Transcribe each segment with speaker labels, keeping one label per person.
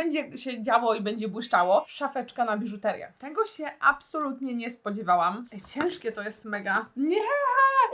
Speaker 1: będzie się działo i będzie błyszczało. Szafeczka na biżuterię. Tego się absolutnie nie spodziewałam. Ej, ciężkie to jest mega. Nie!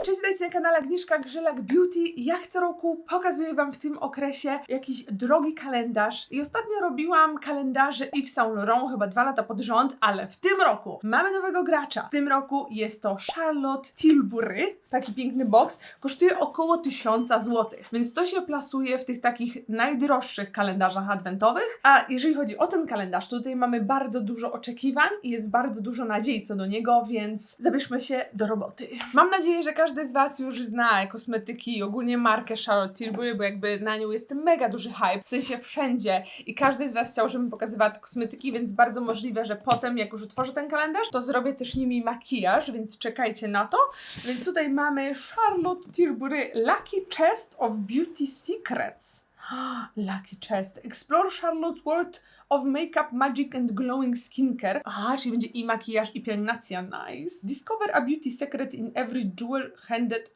Speaker 1: Cześć, witajcie na kanale Agnieszka Grzelak Beauty. Jak co roku pokazuję Wam w tym okresie jakiś drogi kalendarz. I ostatnio robiłam kalendarze Yves Saint Laurent, chyba dwa lata pod rząd, ale w tym roku mamy nowego gracza. W tym roku jest to Charlotte Tilbury. Taki piękny box. Kosztuje około 1000 zł, więc to się plasuje w tych takich najdroższych kalendarzach adwentowych. A jeżeli chodzi o ten kalendarz, to tutaj mamy bardzo dużo oczekiwań i jest bardzo dużo nadziei co do niego, więc zabierzmy się do roboty. Mam nadzieję, że każdy z Was już zna kosmetyki i ogólnie markę Charlotte Tilbury, bo jakby na nią jest mega duży hype, w sensie wszędzie i każdy z Was chciał, żebym pokazywała te kosmetyki, więc bardzo możliwe, że potem jak już utworzę ten kalendarz, to zrobię też nimi makijaż, więc czekajcie na to. Więc tutaj mamy Charlotte Tilbury Lucky Chest of Beauty Secrets. Lucky Chest. Explore Charlotte's World of Makeup, Magic and Glowing Skincare. A, czyli będzie i makijaż, i pielęgnacja. Nice. Discover a beauty secret in every jewel-handed...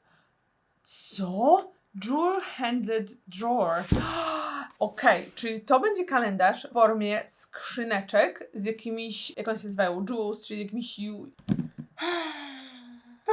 Speaker 1: Co? Jewel-handed drawer. Okej, czyli to będzie kalendarz w formie skrzyneczek z jakimiś, jak one się nazywają, jewels, czyli jakimiś...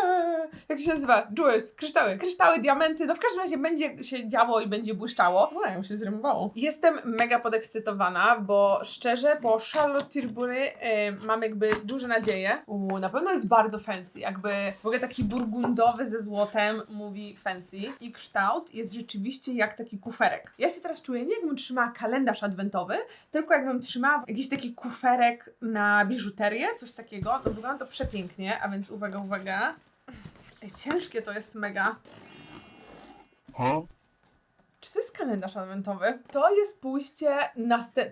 Speaker 1: Jak się nazywa? Jewels, kryształy, kryształy, diamenty, no w każdym razie będzie się działo i będzie błyszczało. O, jak się zrymowało. Jestem mega podekscytowana, bo szczerze po Charlotte Tilbury y, mam jakby duże nadzieje. Uuu, na pewno jest bardzo fancy, jakby w ogóle taki burgundowy ze złotem mówi fancy i kształt jest rzeczywiście jak taki kuferek. Ja się teraz czuję nie jakbym trzymała kalendarz adwentowy, tylko jakbym trzymała jakiś taki kuferek na biżuterię, coś takiego. No wygląda to przepięknie, a więc uwaga, uwaga. Ej, ciężkie to jest mega.
Speaker 2: Huh?
Speaker 1: Czy to jest kalendarz adwentowy? To jest pójście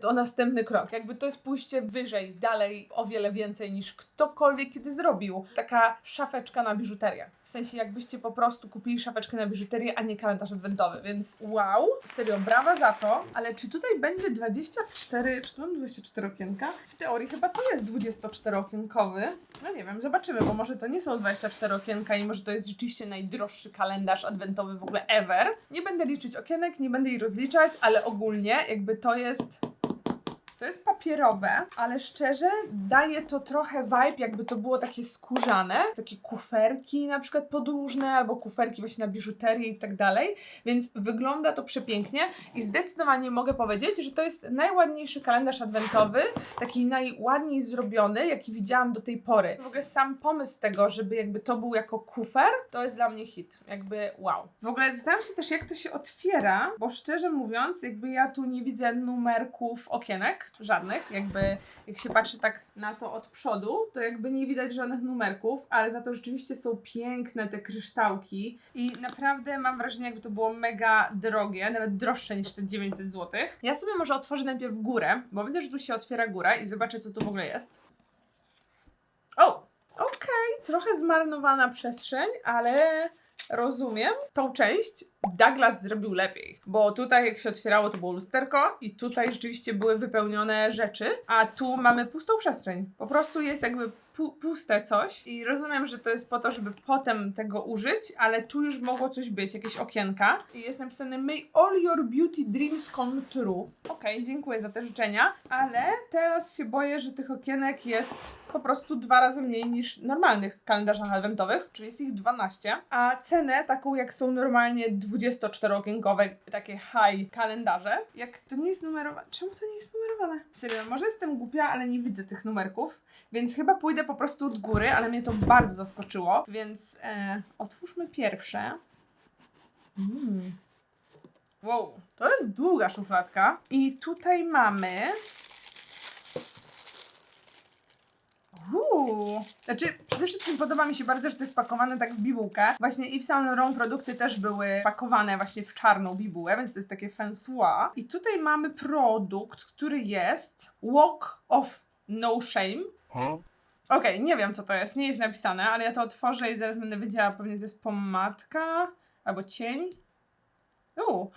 Speaker 1: o następny krok. Jakby to jest pójście wyżej, dalej, o wiele więcej niż ktokolwiek kiedy zrobił. Taka szafeczka na biżuterię. W sensie jakbyście po prostu kupili szafeczkę na biżuterię, a nie kalendarz adwentowy, więc wow, serio, brawa za to. Ale czy tutaj będzie 24, czy tu mam 24 okienka? W teorii chyba to jest 24 okienkowy. No nie wiem, zobaczymy, bo może to nie są 24 okienka i może to jest rzeczywiście najdroższy kalendarz adwentowy w ogóle ever. Nie będę liczyć nie będę jej rozliczać, ale ogólnie jakby to jest to jest papierowe, ale szczerze daje to trochę vibe, jakby to było takie skórzane, takie kuferki na przykład podróżne, albo kuferki właśnie na biżuterię i tak dalej, więc wygląda to przepięknie i zdecydowanie mogę powiedzieć, że to jest najładniejszy kalendarz adwentowy, taki najładniej zrobiony, jaki widziałam do tej pory. W ogóle sam pomysł tego, żeby jakby to był jako kufer, to jest dla mnie hit, jakby wow. W ogóle zastanawiam się też, jak to się otwiera, bo szczerze mówiąc, jakby ja tu nie widzę numerków okienek, żadnych, jakby jak się patrzy tak na to od przodu, to jakby nie widać żadnych numerków, ale za to rzeczywiście są piękne te kryształki i naprawdę mam wrażenie, jakby to było mega drogie, nawet droższe niż te 900 zł. Ja sobie może otworzę najpierw górę, bo widzę, że tu się otwiera góra i zobaczę, co tu w ogóle jest. O! Okej, trochę zmarnowana przestrzeń, ale rozumiem tą część. Douglas zrobił lepiej, bo tutaj jak się otwierało to było lusterko i tutaj rzeczywiście były wypełnione rzeczy, a tu mamy pustą przestrzeń. Po prostu jest jakby pu puste coś i rozumiem, że to jest po to, żeby potem tego użyć, ale tu już mogło coś być, jakieś okienka i jest napisane May all your beauty dreams come true. Okej, dziękuję za te życzenia, ale teraz się boję, że tych okienek jest po prostu dwa razy mniej niż normalnych kalendarzach adwentowych, czyli jest ich 12, a cenę taką jak są normalnie 24-okienkowe takie high kalendarze, jak to nie jest numerowane, czemu to nie jest numerowane? Serio, może jestem głupia, ale nie widzę tych numerków, więc chyba pójdę po prostu od góry, ale mnie to bardzo zaskoczyło, więc e, otwórzmy pierwsze. Mm. Wow, to jest długa szufladka i tutaj mamy Uuu. Znaczy, przede wszystkim podoba mi się bardzo, że to jest pakowane tak w bibułkę. Właśnie Yves Saint Laurent produkty też były pakowane właśnie w czarną bibułę, więc to jest takie fansoir. I tutaj mamy produkt, który jest Walk of No Shame.
Speaker 2: Huh?
Speaker 1: Okej, nie wiem co to jest, nie jest napisane, ale ja to otworzę i zaraz będę wiedziała, pewnie to jest pomadka albo cień. U.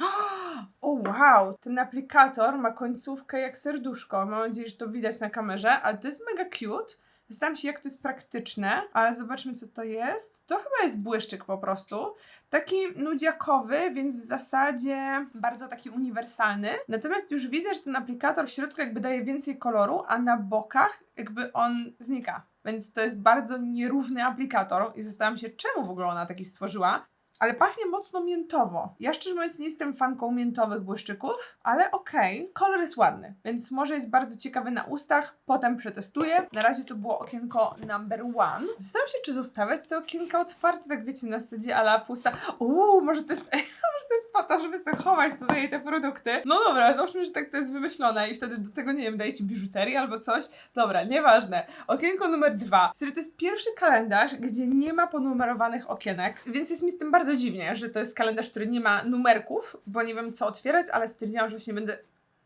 Speaker 1: O wow, ten aplikator ma końcówkę jak serduszko. Mam nadzieję, że to widać na kamerze, ale to jest mega cute. Zastanawiam się, jak to jest praktyczne, ale zobaczmy, co to jest. To chyba jest błyszczyk po prostu. Taki nudziakowy, więc w zasadzie bardzo taki uniwersalny. Natomiast już widzę, że ten aplikator w środku jakby daje więcej koloru, a na bokach jakby on znika. Więc to jest bardzo nierówny aplikator i zastanawiam się, czemu w ogóle ona taki stworzyła. Ale pachnie mocno miętowo. Ja szczerze mówiąc nie jestem fanką miętowych błyszczyków, ale okej. Kolor jest ładny, więc może jest bardzo ciekawy na ustach. Potem przetestuję. Na razie to było okienko number one. Zastanawiam się, czy zostawiać te okienka otwarte, tak wiecie, na zasadzie ala pusta. Uuu, może to jest... Może to jest po to, żeby sobie chować tutaj te produkty. No dobra, załóżmy, że tak to jest wymyślone i wtedy do tego, nie wiem, dajecie biżuterię albo coś. Dobra, nieważne. Okienko numer dwa. Serio, to jest pierwszy kalendarz, gdzie nie ma ponumerowanych okienek, więc jest mi z tym bardzo dziwnie, że to jest kalendarz, który nie ma numerków, bo nie wiem co otwierać, ale stwierdziłam, że właśnie będę...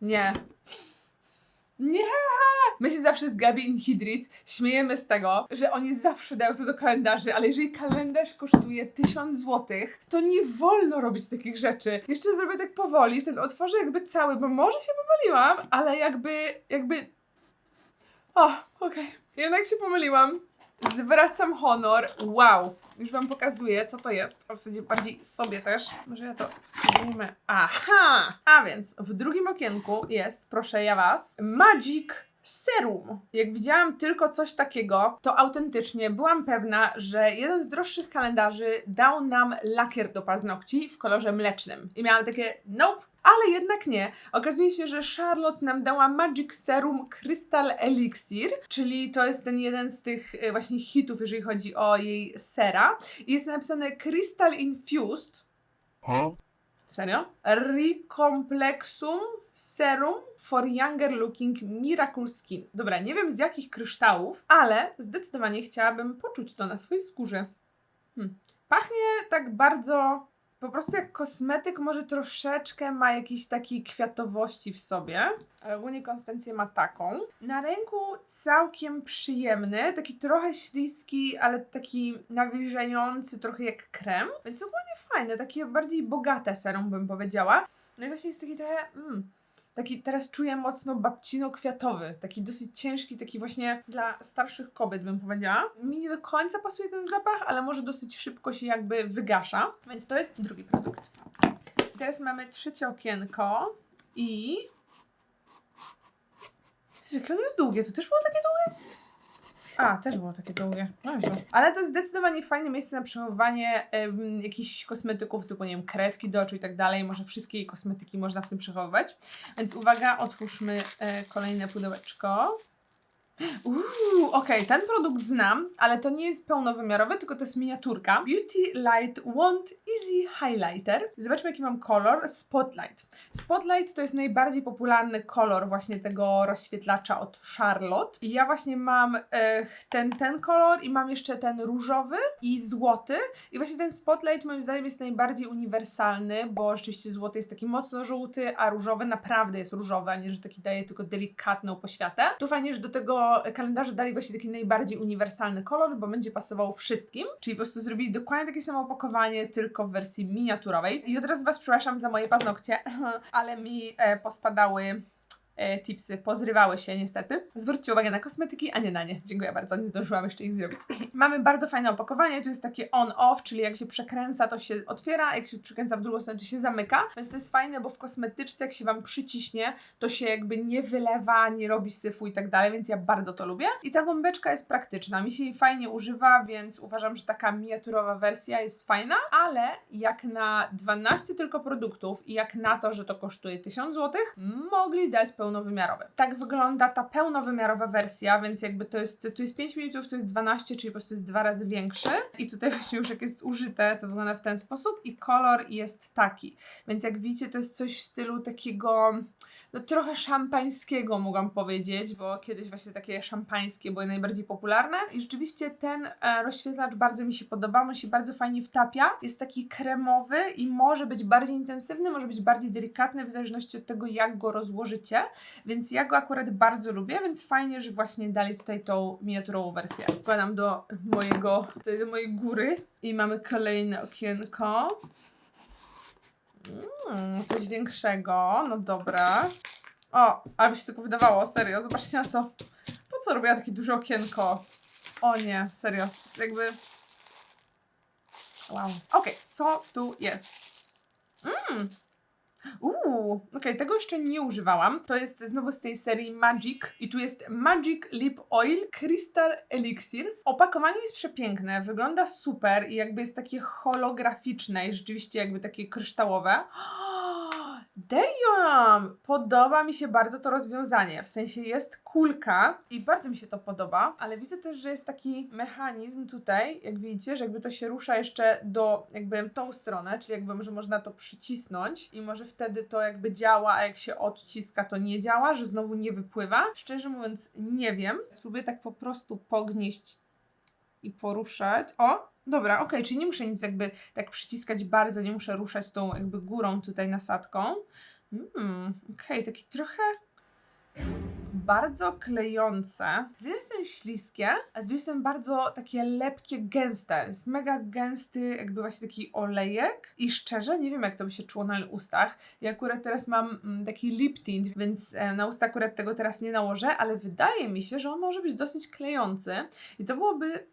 Speaker 1: Nie. Nie! My się zawsze z Gabi i Hidris śmiejemy z tego, że oni zawsze dają to do kalendarzy, ale jeżeli kalendarz kosztuje 1000 zł, to nie wolno robić takich rzeczy. Jeszcze zrobię tak powoli, ten otworzę jakby cały, bo może się pomyliłam, ale jakby, jakby... O, okej. Jednak się pomyliłam. Zwracam honor. Wow. Już wam pokazuję, co to jest. A w zasadzie bardziej sobie też. Może ja to spróbujmy. Aha! A więc w drugim okienku jest, proszę ja was, Magic Serum. Jak widziałam tylko coś takiego, to autentycznie byłam pewna, że jeden z droższych kalendarzy dał nam lakier do paznokci w kolorze mlecznym. I miałam takie, nope, ale jednak nie. Okazuje się, że Charlotte nam dała Magic Serum Crystal Elixir, czyli to jest ten jeden z tych e, właśnie hitów, jeżeli chodzi o jej sera. I jest napisane Crystal Infused.
Speaker 2: Huh?
Speaker 1: Serio? Recomplexum Serum for Younger Looking Miracle Skin. Dobra, nie wiem z jakich kryształów, ale zdecydowanie chciałabym poczuć to na swojej skórze. Hmm. Pachnie tak bardzo po prostu jak kosmetyk, może troszeczkę ma jakiejś takiej kwiatowości w sobie. Ale ogólnie konsystencję ma taką. Na ręku całkiem przyjemny, taki trochę śliski, ale taki nawilżający, trochę jak krem. Więc ogólnie fajne, takie bardziej bogate serum bym powiedziała. No i właśnie jest taki trochę, mm, taki teraz czuję mocno babcino-kwiatowy, taki dosyć ciężki, taki właśnie dla starszych kobiet bym powiedziała. Mi nie do końca pasuje ten zapach, ale może dosyć szybko się jakby wygasza. Więc to jest drugi produkt. Teraz mamy trzecie okienko i... Jakie ono jest długie, to też było takie długie? A, też było takie długie. No, Jezu. Ale to jest zdecydowanie fajne miejsce na przechowywanie em, jakichś kosmetyków, typu, nie wiem, kredki do oczu i tak dalej. Może wszystkie kosmetyki można w tym przechowywać. Więc uwaga, otwórzmy e, kolejne pudełeczko. Uuu, okej, ten produkt znam, ale to nie jest pełnowymiarowy, tylko to jest miniaturka. Beauty Light Wand Easy Highlighter. Zobaczmy, jaki mam kolor. Spotlight. Spotlight to jest najbardziej popularny kolor właśnie tego rozświetlacza od Charlotte. I ja właśnie mam ten, ten kolor i mam jeszcze ten różowy i złoty. I właśnie ten Spotlight moim zdaniem jest najbardziej uniwersalny, bo rzeczywiście złoty jest taki mocno żółty, a różowy naprawdę jest różowy, a nie, że taki daje tylko delikatną poświatę. Tu fajnie, że do tego kalendarza dali właśnie taki najbardziej uniwersalny kolor, bo będzie pasował wszystkim. Czyli po prostu zrobili dokładnie takie samo opakowanie, tylko w wersji miniaturowej. I od razu Was przepraszam za moje paznokcie, ale mi e, pospadały tipsy pozrywały się niestety. Zwróćcie uwagę na kosmetyki, a nie na nie. Dziękuję bardzo, nie zdążyłam jeszcze ich zrobić. Mamy bardzo fajne opakowanie, tu jest takie on-off, czyli jak się przekręca, to się otwiera, jak się przekręca w drugą stronę, to się zamyka. Więc to jest fajne, bo w kosmetyczce, jak się Wam przyciśnie, to się jakby nie wylewa, nie robi syfu i tak dalej, więc ja bardzo to lubię. I ta gąbeczka jest praktyczna, mi się jej fajnie używa, więc uważam, że taka miniaturowa wersja jest fajna, ale jak na 12 tylko produktów i jak na to, że to kosztuje 1000 zł, mogli dać pełnowymiarowy. Tak wygląda ta pełnowymiarowa wersja, więc jakby to jest, tu jest 5 ml, tu jest 12, czyli po prostu jest dwa razy większy. I tutaj właśnie już jak jest użyte, to wygląda w ten sposób i kolor jest taki. Więc jak widzicie, to jest coś w stylu takiego no trochę szampańskiego mogłam powiedzieć, bo kiedyś właśnie takie szampańskie były najbardziej popularne i rzeczywiście ten e, rozświetlacz bardzo mi się podoba, on się bardzo fajnie wtapia, jest taki kremowy i może być bardziej intensywny, może być bardziej delikatny w zależności od tego jak go rozłożycie, więc ja go akurat bardzo lubię, więc fajnie, że właśnie dali tutaj tą miniaturową wersję. Wkładam do mojego, do mojej góry i mamy kolejne okienko. Mm, coś większego, no dobra. O, ale by się tylko wydawało, serio, zobaczcie na to. Po co robiła takie duże okienko? O nie, serio, jakby... Wow. Okej, co tu jest? Mmm. Uuu, okej, tego jeszcze nie używałam. To jest znowu z tej serii Magic i tu jest Magic Lip Oil Crystal Elixir. Opakowanie jest przepiękne, wygląda super i jakby jest takie holograficzne i rzeczywiście jakby takie kryształowe. Damn! Podoba mi się bardzo to rozwiązanie. W sensie jest kulka i bardzo mi się to podoba, ale widzę też, że jest taki mechanizm tutaj, jak widzicie, że jakby to się rusza jeszcze do jakby tą stronę, czyli jakby, że można to przycisnąć i może wtedy to jakby działa, a jak się odciska, to nie działa, że znowu nie wypływa. Szczerze mówiąc, nie wiem. Spróbuję tak po prostu pognieść i poruszać. O! Dobra, okej, czyli nie muszę nic jakby tak przyciskać bardzo, nie muszę ruszać tą jakby górą tutaj nasadką. Mm, okej, taki trochę bardzo klejące. Z jednej strony śliskie, a z drugiej strony bardzo takie lepkie, gęste. Jest mega gęsty, jakby właśnie taki olejek. I szczerze, nie wiem jak to by się czuło na ustach. Ja akurat teraz mam mm, taki lip tint, więc e, na usta akurat tego teraz nie nałożę, ale wydaje mi się, że on może być dosyć klejący. I to byłoby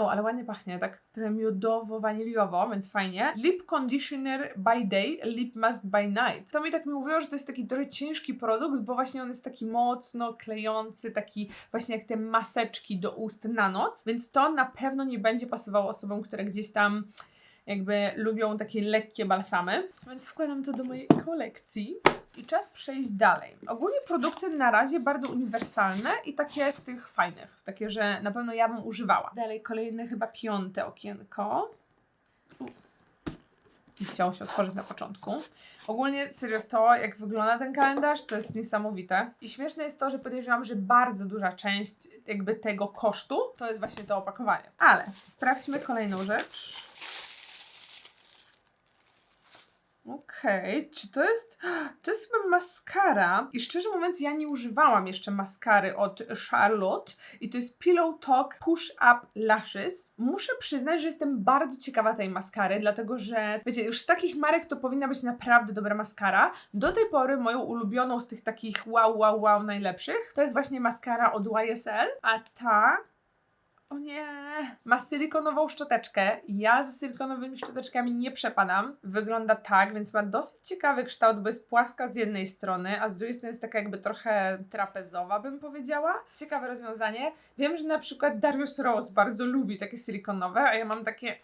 Speaker 1: o, ale ładnie pachnie, tak trochę miodowo-waniliowo, więc fajnie. Lip Conditioner by Day, Lip Mask by Night. To mi tak mi mówiło, że to jest taki trochę ciężki produkt, bo właśnie on jest taki mocno klejący, taki właśnie jak te maseczki do ust na noc, więc to na pewno nie będzie pasowało osobom, które gdzieś tam jakby lubią takie lekkie balsamy. Więc wkładam to do mojej kolekcji. I czas przejść dalej. Ogólnie produkty na razie bardzo uniwersalne i takie z tych fajnych. Takie, że na pewno ja bym używała. Dalej kolejne chyba piąte okienko. Nie Chciało się otworzyć na początku. Ogólnie serio to, jak wygląda ten kalendarz, to jest niesamowite. I śmieszne jest to, że podejrzewam, że bardzo duża część jakby tego kosztu to jest właśnie to opakowanie. Ale sprawdźmy kolejną rzecz. Okej, czy to jest. To jest chyba maskara. I szczerze mówiąc, ja nie używałam jeszcze maskary od Charlotte. I to jest Pillow Talk Push Up Lashes. Muszę przyznać, że jestem bardzo ciekawa tej maskary, dlatego że, wiecie, już z takich marek to powinna być naprawdę dobra maskara. Do tej pory moją ulubioną z tych takich wow, wow, wow najlepszych to jest właśnie maskara od YSL, a ta o nie! Ma silikonową szczoteczkę. Ja ze silikonowymi szczoteczkami nie przepadam. Wygląda tak, więc ma dosyć ciekawy kształt, bo jest płaska z jednej strony, a z drugiej strony jest taka jakby trochę trapezowa, bym powiedziała. Ciekawe rozwiązanie. Wiem, że na przykład Darius Rose bardzo lubi takie silikonowe, a ja mam takie...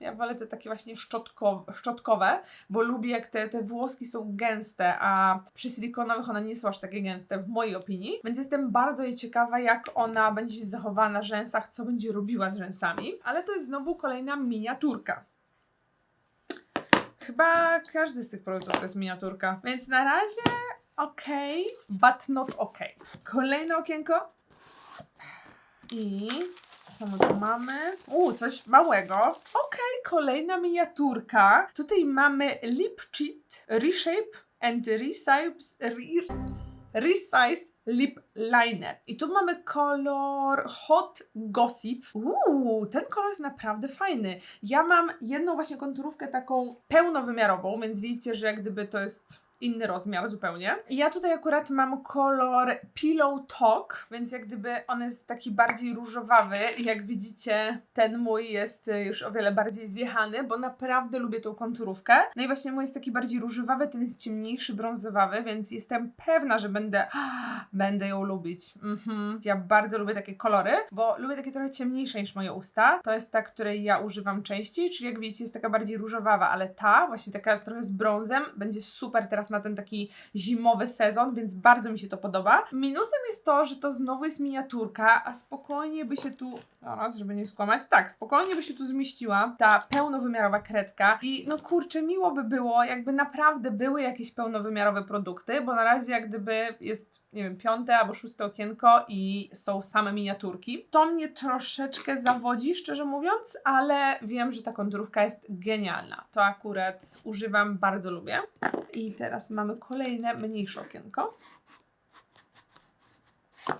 Speaker 1: Ja wolę te takie właśnie szczotkowe, szczotkowe, bo lubię jak te, te włoski są gęste, a przy silikonowych one nie są aż takie gęste, w mojej opinii. Więc jestem bardzo jej ciekawa, jak ona będzie się zachowała na rzęsach, co będzie robiła z rzęsami. Ale to jest znowu kolejna miniaturka. Chyba każdy z tych produktów to jest miniaturka. Więc na razie okej, but not okej. Kolejne okienko. I co my tu mamy? U, coś małego. Okej, kolejna miniaturka. Tutaj mamy Lip Cheat Reshape and Resize, re, Resize Lip Liner. I tu mamy kolor Hot Gossip. Uuu, ten kolor jest naprawdę fajny. Ja mam jedną właśnie konturówkę taką pełnowymiarową, więc widzicie, że jak gdyby to jest inny rozmiar zupełnie. Ja tutaj akurat mam kolor Pillow Talk, więc jak gdyby on jest taki bardziej różowawy jak widzicie ten mój jest y, już o wiele bardziej zjechany, bo naprawdę lubię tą konturówkę. No i właśnie mój jest taki bardziej różowawy, ten jest ciemniejszy, brązowawy, więc jestem pewna, że będę będę ją lubić. Mhm. Ja bardzo lubię takie kolory, bo lubię takie trochę ciemniejsze niż moje usta. To jest ta, której ja używam częściej, czyli jak widzicie jest taka bardziej różowawa, ale ta właśnie taka trochę z brązem będzie super teraz na ten taki zimowy sezon, więc bardzo mi się to podoba. Minusem jest to, że to znowu jest miniaturka, a spokojnie by się tu, zaraz, żeby nie skłamać, tak, spokojnie by się tu zmieściła ta pełnowymiarowa kredka i no kurczę, miło by było, jakby naprawdę były jakieś pełnowymiarowe produkty, bo na razie jak gdyby jest, nie wiem, piąte albo szóste okienko i są same miniaturki. To mnie troszeczkę zawodzi, szczerze mówiąc, ale wiem, że ta konturówka jest genialna. To akurat używam, bardzo lubię. I teraz mamy kolejne, mniejsze okienko.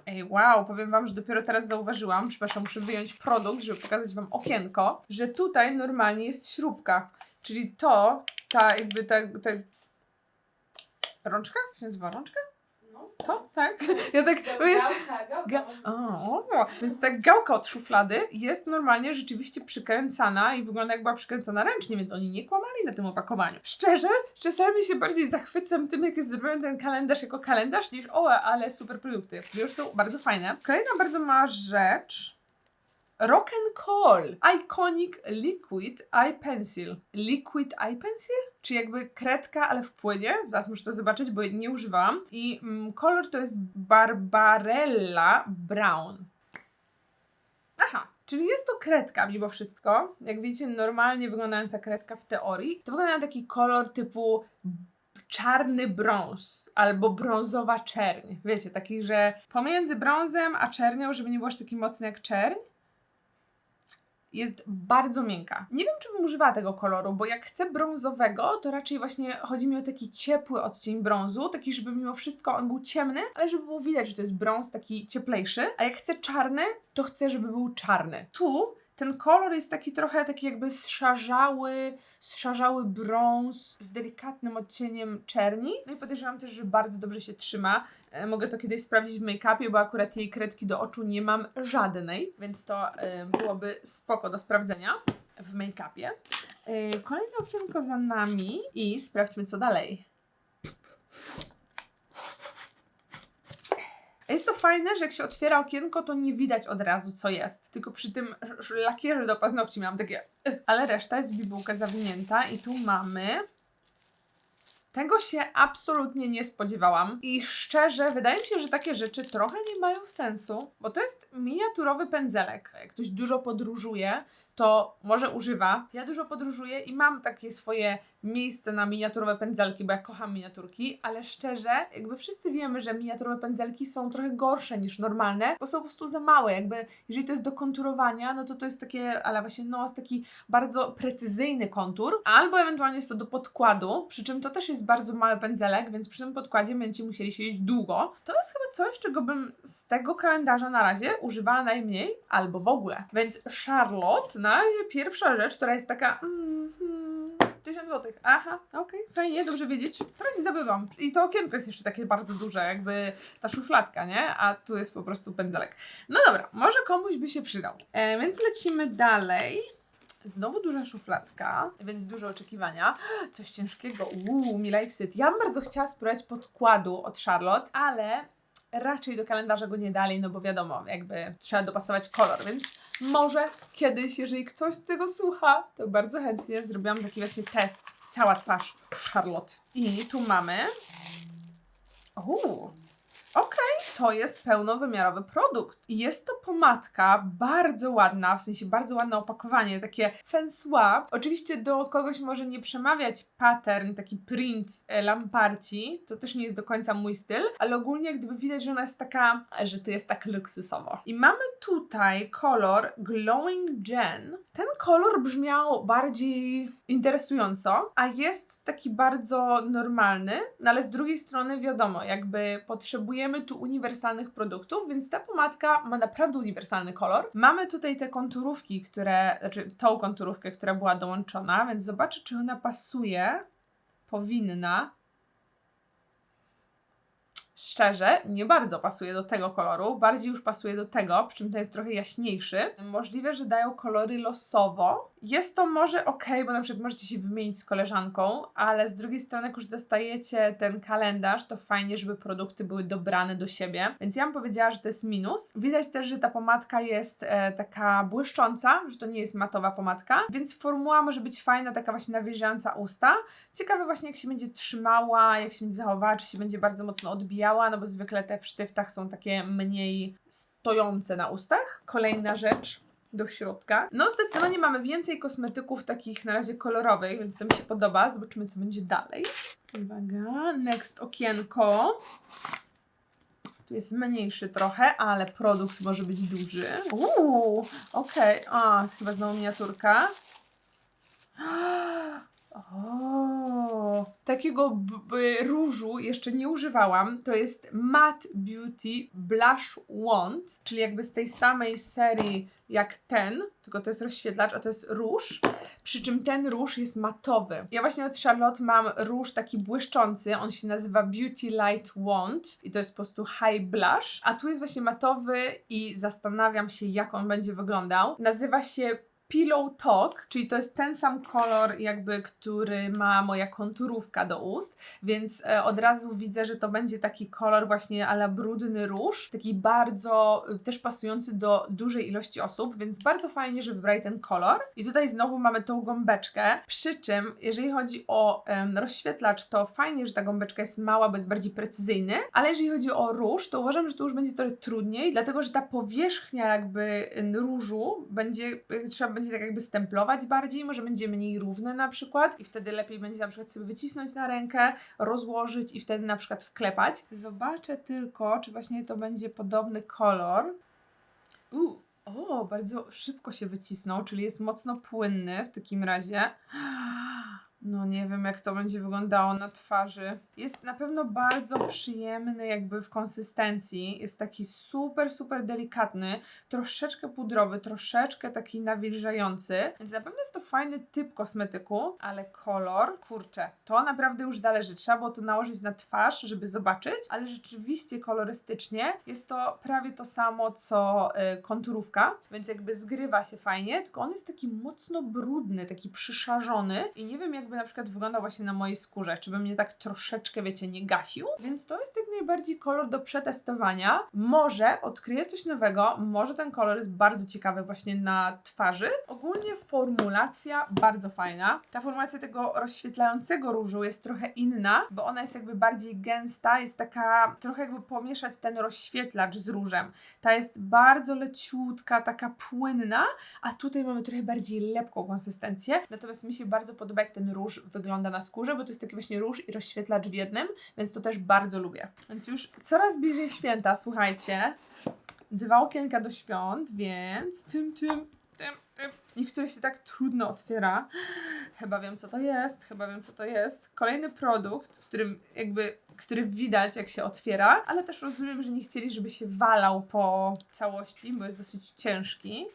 Speaker 1: Ej, wow, powiem Wam, że dopiero teraz zauważyłam, przepraszam, muszę wyjąć produkt, żeby pokazać Wam okienko, że tutaj normalnie jest śrubka. Czyli to, ta jakby ta, ta rączka? Się nazywa rączka?
Speaker 3: No.
Speaker 1: To? Tak? Ja tak, wiesz... Ga- o, o, więc ta gałka od szuflady jest normalnie rzeczywiście przykręcana i wygląda jak była przykręcana ręcznie, więc oni nie kłamali na tym opakowaniu. Szczerze, czasami się bardziej zachwycam tym, jak jest zrobiony ten kalendarz jako kalendarz, niż o, ale super produkty. Już są bardzo fajne. Kolejna bardzo mała rzecz. Rock and Call Iconic Liquid Eye Pencil. Liquid Eye Pencil? Czy jakby kredka, ale w płynie? Zaraz muszę to zobaczyć, bo nie używałam. I mm, kolor to jest Barbarella Brown. Aha, czyli jest to kredka mimo wszystko. Jak widzicie, normalnie wyglądająca kredka w teorii. To wygląda na taki kolor typu czarny brąz albo brązowa czerń. Wiecie, taki, że pomiędzy brązem a czernią, żeby nie było aż taki mocny jak czerń. Jest bardzo miękka. Nie wiem, czy bym używała tego koloru, bo jak chcę brązowego, to raczej właśnie chodzi mi o taki ciepły odcień brązu, taki, żeby mimo wszystko on był ciemny, ale żeby było widać, że to jest brąz taki cieplejszy. A jak chcę czarny, to chcę, żeby był czarny. Tu ten kolor jest taki trochę taki jakby zszarzały, zszarzały brąz z delikatnym odcieniem czerni. No i podejrzewam też, że bardzo dobrze się trzyma. E, mogę to kiedyś sprawdzić w make-upie, bo akurat jej kredki do oczu nie mam żadnej, więc to e, byłoby spoko do sprawdzenia w make-upie. E, kolejne okienko za nami i sprawdźmy co dalej. Jest to fajne, że jak się otwiera okienko, to nie widać od razu, co jest. Tylko przy tym lakierze do paznokci miałam takie... "Ugh". Ale reszta jest w bibułkę zawinięta i tu mamy... Tego się absolutnie nie spodziewałam i szczerze wydaje mi się, że takie rzeczy trochę nie mają sensu, bo to jest miniaturowy pędzelek. Jak ktoś dużo podróżuje, to może używa. Ja dużo podróżuję i mam takie swoje miejsce na miniaturowe pędzelki, bo ja kocham miniaturki, ale szczerze, jakby wszyscy wiemy, że miniaturowe pędzelki są trochę gorsze niż normalne, bo są po prostu za małe. Jakby, jeżeli to jest do konturowania, no to to jest takie, ale właśnie nos, taki bardzo precyzyjny kontur, albo ewentualnie jest to do podkładu, przy czym to też jest bardzo mały pędzelek, więc przy tym podkładzie będziecie musieli siedzieć długo. To jest chyba coś, czego bym z tego kalendarza na razie używała najmniej, albo w ogóle. Więc Charlotte, na razie pierwsza rzecz, która jest taka... Mm, hmm, 1000 złotych. Aha, okej, fajnie, dobrze wiedzieć. Teraz się zawiodłam. I to okienko jest jeszcze takie bardzo duże, jakby ta szufladka, nie? A tu jest po prostu pędzelek. No dobra, może komuś by się przydał. E, więc lecimy dalej. Znowu duża szufladka, więc duże oczekiwania. Coś ciężkiego. Uuu, mi life. Ja bym bardzo chciała spróbować podkładu od Charlotte, ale raczej do kalendarza go nie dali, no bo wiadomo, jakby trzeba dopasować kolor, więc może kiedyś, jeżeli ktoś tego słucha, to bardzo chętnie zrobiłam taki właśnie test. Cała twarz Charlotte. I tu mamy. Uuu. Okej, to jest pełnowymiarowy produkt. Jest to pomadka bardzo ładna, w sensie bardzo ładne opakowanie, takie fensua. Oczywiście do kogoś może nie przemawiać pattern, taki print e, Lamparci, to też nie jest do końca mój styl, ale ogólnie gdyby widać, że ona jest taka, że to jest tak luksusowo. I mamy tutaj kolor Glowing Gen. Ten kolor brzmiał bardziej interesująco, a jest taki bardzo normalny, no ale z drugiej strony wiadomo, jakby potrzebujemy tu uniwersalnych produktów, więc ta pomadka ma naprawdę uniwersalny kolor. Mamy tutaj te konturówki, które, znaczy tą konturówkę, która była dołączona, więc zobaczę, czy ona pasuje. Powinna. Szczerze, nie bardzo pasuje do tego koloru, bardziej już pasuje do tego, przy czym ten jest trochę jaśniejszy. Możliwe, że dają kolory losowo. Jest to może ok, bo na przykład możecie się wymienić z koleżanką, ale z drugiej strony, jak już dostajecie ten kalendarz, to fajnie, żeby produkty były dobrane do siebie. Więc ja bym powiedziała, że to jest minus. Widać też, że ta pomadka jest e, taka błyszcząca, że to nie jest matowa pomadka, więc formuła może być fajna, taka właśnie nawilżająca usta. Ciekawe właśnie, jak się będzie trzymała, jak się będzie zachowała, czy się będzie bardzo mocno odbijała, no bo zwykle te w sztyftach są takie mniej stojące na ustach. Kolejna rzecz do środka. No zdecydowanie mamy więcej kosmetyków takich na razie kolorowych, więc to mi się podoba. Zobaczymy, co będzie dalej. Uwaga, next okienko. Tu jest mniejszy trochę, ale produkt może być duży. Uuu, okej. A, jest chyba znowu miniaturka. O, takiego różu jeszcze nie używałam. To jest Matte Beauty Blush Wand, czyli jakby z tej samej serii jak ten, tylko to jest rozświetlacz, a to jest róż. Przy czym ten róż jest matowy. Ja właśnie od Charlotte mam róż taki błyszczący, on się nazywa Beauty Light Wand i to jest po prostu high blush, a tu jest właśnie matowy i zastanawiam się jak on będzie wyglądał. Nazywa się Pillow Talk, czyli to jest ten sam kolor jakby, który ma moja konturówka do ust, więc e, od razu widzę, że to będzie taki kolor właśnie ala brudny róż, taki bardzo e, też pasujący do dużej ilości osób, więc bardzo fajnie, że wybrali ten kolor. I tutaj znowu mamy tą gąbeczkę, przy czym jeżeli chodzi o em, rozświetlacz, to fajnie, że ta gąbeczka jest mała, bo jest bardziej precyzyjny, ale jeżeli chodzi o róż, to uważam, że to już będzie trochę trudniej, dlatego, że ta powierzchnia jakby różu będzie, trzeba będzie tak jakby stemplować bardziej, może będzie mniej równe na przykład i wtedy lepiej będzie na przykład sobie wycisnąć na rękę, rozłożyć i wtedy na przykład wklepać. Zobaczę tylko, czy właśnie to będzie podobny kolor. U, o, bardzo szybko się wycisnął, czyli jest mocno płynny w takim razie. No nie wiem, jak to będzie wyglądało na twarzy. Jest na pewno bardzo przyjemny jakby w konsystencji. Jest taki super, super delikatny, troszeczkę pudrowy, troszeczkę taki nawilżający. Więc na pewno jest to fajny typ kosmetyku, ale kolor, kurczę, to naprawdę już zależy. Trzeba było to nałożyć na twarz, żeby zobaczyć, ale rzeczywiście kolorystycznie jest to prawie to samo, co y, konturówka, więc jakby zgrywa się fajnie, tylko on jest taki mocno brudny, taki przyszarzony i nie wiem jakby na przykład wyglądał właśnie na mojej skórze, czy by mnie tak troszeczkę, wiecie, nie gasił, więc to jest jak najbardziej kolor do przetestowania. Może odkryję coś nowego, może ten kolor jest bardzo ciekawy właśnie na twarzy. Ogólnie formulacja bardzo fajna. Ta formulacja tego rozświetlającego różu jest trochę inna, bo ona jest jakby bardziej gęsta, jest taka trochę jakby pomieszać ten rozświetlacz z różem. Ta jest bardzo leciutka, taka płynna, a tutaj mamy trochę bardziej lepką konsystencję. Natomiast mi się bardzo podoba, jak ten róż wygląda na skórze, bo to jest taki właśnie róż i rozświetlacz w jednym, więc to też bardzo lubię. Więc już coraz bliżej święta, słuchajcie. Dwa okienka do świąt, więc tym, tym, tym, tym. Niektóre się tak trudno otwiera. Chyba wiem, co to jest, chyba wiem, co to jest. Kolejny produkt, w którym jakby, który widać, jak się otwiera, ale też rozumiem, że nie chcieli, żeby się walał po całości, bo jest dosyć ciężki.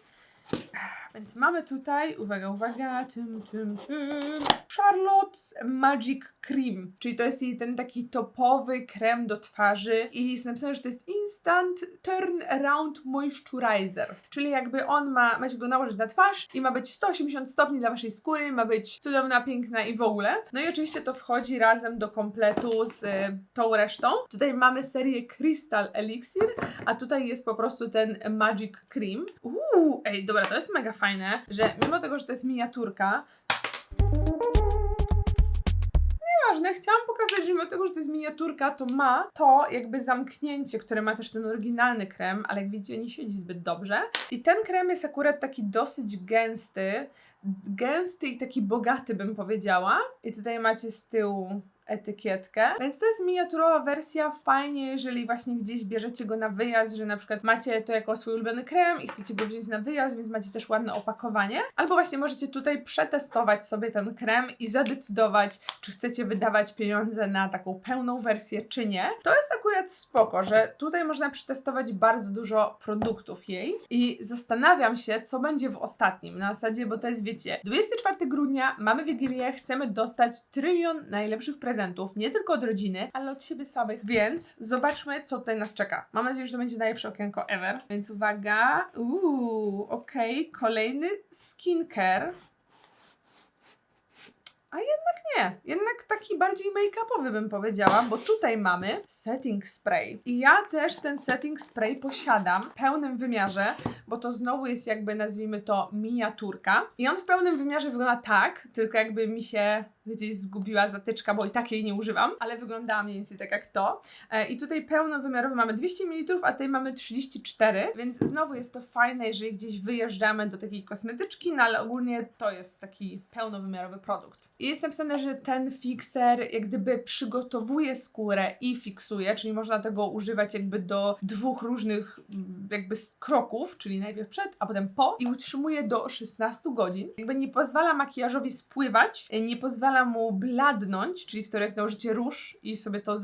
Speaker 1: Więc mamy tutaj, uwaga, uwaga, tym, tym, tym, Charlotte's Magic Cream, czyli to jest jej ten taki topowy krem do twarzy i jest napisane, że to jest Instant Turn Around Moisturizer, czyli jakby on ma, macie go nałożyć na twarz i ma być 180 stopni dla waszej skóry, ma być cudowna, piękna i w ogóle. No i oczywiście to wchodzi razem do kompletu z y, tą resztą. Tutaj mamy serię Crystal Elixir, a tutaj jest po prostu ten Magic Cream. Uuu, ej, dobra, to jest mega fajne, że mimo tego, że to jest miniaturka, Nieważne, chciałam pokazać, że mimo tego, że to jest miniaturka, to ma to jakby zamknięcie, które ma też ten oryginalny krem, ale jak widzicie, nie siedzi zbyt dobrze. I ten krem jest akurat taki dosyć gęsty, gęsty i taki bogaty bym powiedziała. I tutaj macie z tyłu etykietkę. Więc to jest miniaturowa wersja, fajnie, jeżeli właśnie gdzieś bierzecie go na wyjazd, że na przykład macie to jako swój ulubiony krem i chcecie go wziąć na wyjazd, więc macie też ładne opakowanie. Albo właśnie możecie tutaj przetestować sobie ten krem i zadecydować, czy chcecie wydawać pieniądze na taką pełną wersję, czy nie. To jest akurat spoko, że tutaj można przetestować bardzo dużo produktów jej i zastanawiam się, co będzie w ostatnim. Na zasadzie, bo to jest, wiecie, 24 grudnia, mamy Wigilię, chcemy dostać trylion najlepszych prezentów, nie tylko od rodziny, ale od siebie samych, więc zobaczmy, co tutaj nas czeka. Mam nadzieję, że to będzie najlepsze okienko ever. Więc uwaga, uuu, okej, kolejny skincare. A jednak nie. Jednak taki bardziej make-upowy bym powiedziała, bo tutaj mamy setting spray. I ja też ten setting spray posiadam w pełnym wymiarze, bo to znowu jest jakby nazwijmy to miniaturka. I on w pełnym wymiarze wygląda tak, tylko jakby mi się gdzieś zgubiła zatyczka, bo i tak jej nie używam, ale wyglądała mniej więcej tak jak to. E, I tutaj pełnowymiarowy mamy 200 ml, a tutaj mamy 34, więc znowu jest to fajne, jeżeli gdzieś wyjeżdżamy do takiej kosmetyczki, no ale ogólnie to jest taki pełnowymiarowy produkt. I jest napisane, że ten fixer jak gdyby przygotowuje skórę i fiksuje, czyli można tego używać jakby do dwóch różnych mm, jakby kroków, czyli najpierw przed, a potem po i utrzymuje do 16 godzin. Jakby nie pozwala makijażowi spływać, nie pozwala mu bladnąć, czyli jak nałożycie róż i sobie to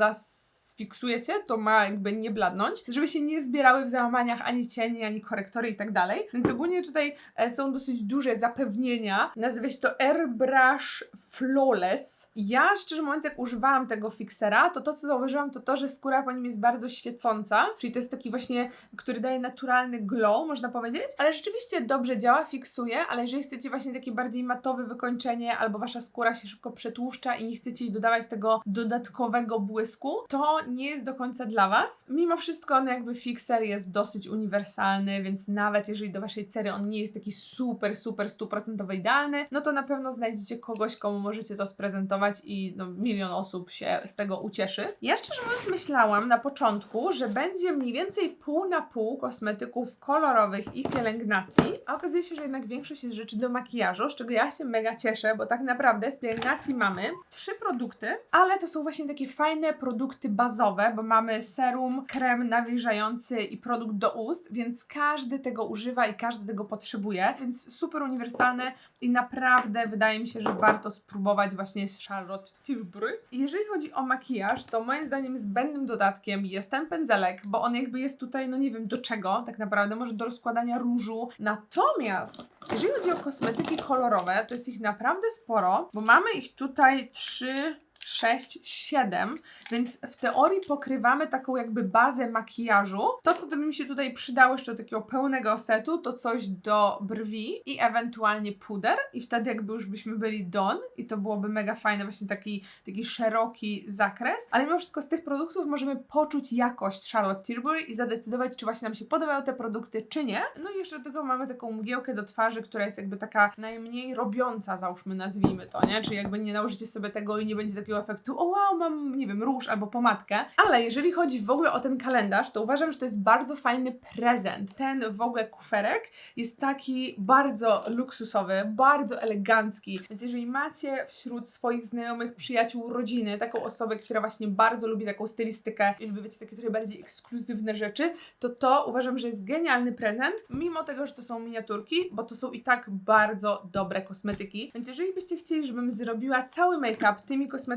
Speaker 1: zasfiksujecie, to ma jakby nie bladnąć, żeby się nie zbierały w załamaniach ani cienie, ani korektory i tak dalej. Więc ogólnie tutaj e, są dosyć duże zapewnienia. Nazywa się to Airbrush Flawless. Ja szczerze mówiąc, jak używałam tego fixera, to to co zauważyłam, to to, że skóra po nim jest bardzo świecąca, czyli to jest taki właśnie, który daje naturalny glow, można powiedzieć, ale rzeczywiście dobrze działa, fiksuje, ale jeżeli chcecie właśnie takie bardziej matowe wykończenie, albo wasza skóra się szybko przetłuszcza i nie chcecie jej dodawać tego dodatkowego błysku, to nie jest do końca dla was. Mimo wszystko, no jakby fixer jest dosyć uniwersalny, więc nawet jeżeli do waszej cery on nie jest taki super, super, stuprocentowo idealny, no to na pewno znajdziecie kogoś, komu możecie to sprezentować i no, milion osób się z tego ucieszy. Ja szczerze mówiąc myślałam na początku, że będzie mniej więcej pół na pół kosmetyków kolorowych i pielęgnacji, a okazuje się, że jednak większość jest rzeczy do makijażu, z czego ja się mega cieszę, bo tak naprawdę z pielęgnacji mamy trzy produkty, ale to są właśnie takie fajne produkty bazowe, bo mamy serum, krem nawilżający i produkt do ust, więc każdy tego używa i każdy tego potrzebuje, więc super uniwersalne i naprawdę wydaje mi się, że warto spróbować właśnie z Charlotte Tilbury. Jeżeli chodzi o makijaż, to moim zdaniem zbędnym dodatkiem jest ten pędzelek, bo on jakby jest tutaj, no nie wiem do czego tak naprawdę, może do rozkładania różu. Natomiast jeżeli chodzi o kosmetyki kolorowe, to jest ich naprawdę sporo, bo mamy ich tutaj trzy 6, 7, więc w teorii pokrywamy taką jakby bazę makijażu. To, co by mi się tutaj przydało jeszcze do takiego pełnego setu, to coś do brwi i ewentualnie puder i wtedy jakby już byśmy byli done i to byłoby mega fajne, właśnie taki, taki szeroki zakres, ale mimo wszystko z tych produktów możemy poczuć jakość Charlotte Tilbury i zadecydować, czy właśnie nam się podobają te produkty, czy nie. No i jeszcze do tego mamy taką mgiełkę do twarzy, która jest jakby taka najmniej robiąca, załóżmy, nazwijmy to, nie? Czyli jakby nie nałożycie sobie tego i nie będzie takiego efektu, o wow, mam, nie wiem, róż albo pomadkę. Ale jeżeli chodzi w ogóle o ten kalendarz, to uważam, że to jest bardzo fajny prezent. Ten w ogóle kuferek jest taki bardzo luksusowy, bardzo elegancki. Więc jeżeli macie wśród swoich znajomych, przyjaciół, rodziny taką osobę, która właśnie bardzo lubi taką stylistykę i lubi, wiecie, takie trochę bardziej ekskluzywne rzeczy, to to uważam, że jest genialny prezent, mimo tego, że to są miniaturki, bo to są i tak bardzo dobre kosmetyki. Więc jeżeli byście chcieli, żebym zrobiła cały make-up tymi kosmetykami,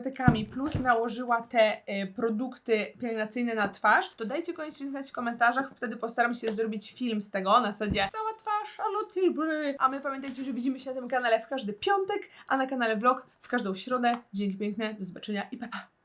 Speaker 1: plus nałożyła te y, produkty pielęgnacyjne na twarz, to dajcie koniecznie znać w komentarzach, wtedy postaram się zrobić film z tego, na zasadzie cała twarz Charlotte Tilbury. A my pamiętajcie, że widzimy się na tym kanale w każdy piątek, a na kanale vlog w każdą środę. Dzięki piękne, do zobaczenia i pa pa!